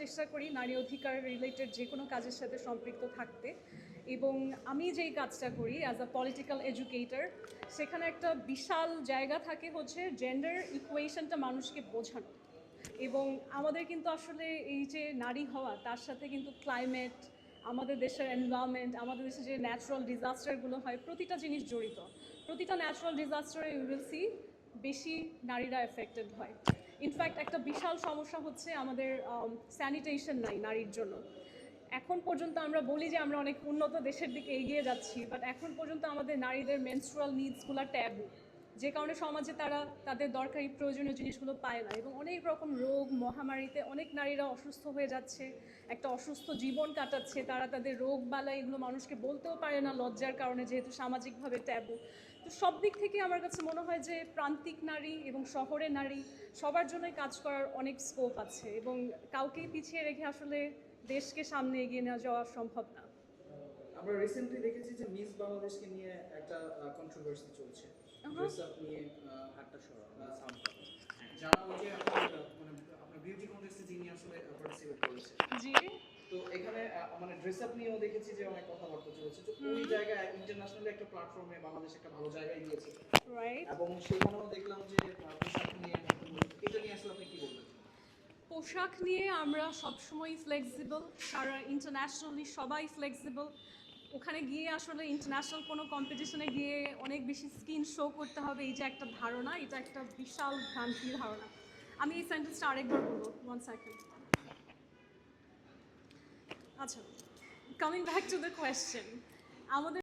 চেষ্টা করি নারী অধিকার রিলেটেড যে কোনো কাজের সাথে সম্পৃক্ত থাকতে। এবং আমি যেই কাজটা করি অ্যাজ আ পলিটিক্যাল এডুকেটর সেখানে একটা বিশাল জায়গা থাকে হচ্ছে জেন্ডার ইকুয়েশনটা মানুষকে বোঝানো। এবং আমাদের কিন্তু আসলে এই যে নারী হওয়া, তার সাথে কিন্তু ক্লাইমেট আমাদের দেশের এনভায়রনমেন্ট আমাদের দেশে যে ন্যাচারাল ডিজাস্টারগুলো হয়, প্রতিটা জিনিস জড়িত। প্রতিটা ন্যাচারাল ডিজাস্টারে ইউ উইল সি বেশি নারীরা এফেক্টেড হয়। ইনফ্যাক্ট একটা বিশাল সমস্যা হচ্ছে আমাদের স্যানিটেশন নাই নারীর জন্য। এখন পর্যন্ত আমরা বলি যে আমরা অনেক উন্নত দেশের দিকে এগিয়ে যাচ্ছি বাট এখন পর্যন্ত আমাদের নারীদের মেনস্ট্রুয়াল নিডসগুলো ট্যাবু যে কারণে সমাজে তারা তাদের দরকারি প্রয়োজনীয় জিনিসগুলো পায় না এবং অনেক রকম রোগ মহামারীতে অনেক নারীরা অসুস্থ হয়ে যাচ্ছে, একটা অসুস্থ জীবন কাটাচ্ছে, তারা তাদের রোগ বালা এগুলো মানুষকে বলতেও পারে না লজ্জার কারণে যেহেতু সামাজিকভাবে ট্যাবু। তো সব দিক থেকে আমার কাছে মনে হয় যে প্রান্তিক নারী এবং শহরে নারী সবার জন্যই কাজ করার অনেক স্কোপ আছে এবং কাউকেই পিছিয়ে রেখে আসলে দেশকে সামনে এগিয়ে নেওয়া যাওয়া সম্ভব না। আমরা রিসেন্টলি দেখেছি যে মিস বাংলাদেশকে নিয়ে একটা কন্ট্রোভার্সি চলছে। Uh-huh. ড্রেস আপ নিয়ে হাতটা সরা যারা মানে আপনার বিউটি কন্টেস্টে যিনি আসলে পার্টিসিপেট করেছে। জি। তো এখানে মানে ড্রেস আপ নিয়েও দেখেছি যে অনেক কথাবার্তা চলেছে। তো ওই জায়গায় ইন্টারন্যাশনালি একটা প্ল্যাটফর্মে বাংলাদেশ একটা ভালো জায়গায় গিয়েছে। রাইট এবং সেখানেও দেখলাম যে পোশাক নিয়ে এটা নিয়ে আসলে আপনি কি বলবেন? পোশাক নিয়ে আমরা সবসময় ফ্লেক্সিবল সারা ইন্টারন্যাশনালি সবাই ফ্লেক্সিবল ওখানে গিয়ে আসলে ইন্টারন্যাশনাল কোনো কম্পিটিশনে গিয়ে অনেক বেশি স্কিন শো করতে হবে, এই যে একটা ধারণা, এটা একটা বিশাল ভ্রান্তি ধারণা। আমি এই সেন্টেন্সটা আরেকবার বলব ওয়ান সেকেন্ড আচ্ছা coming back to the question আমাদের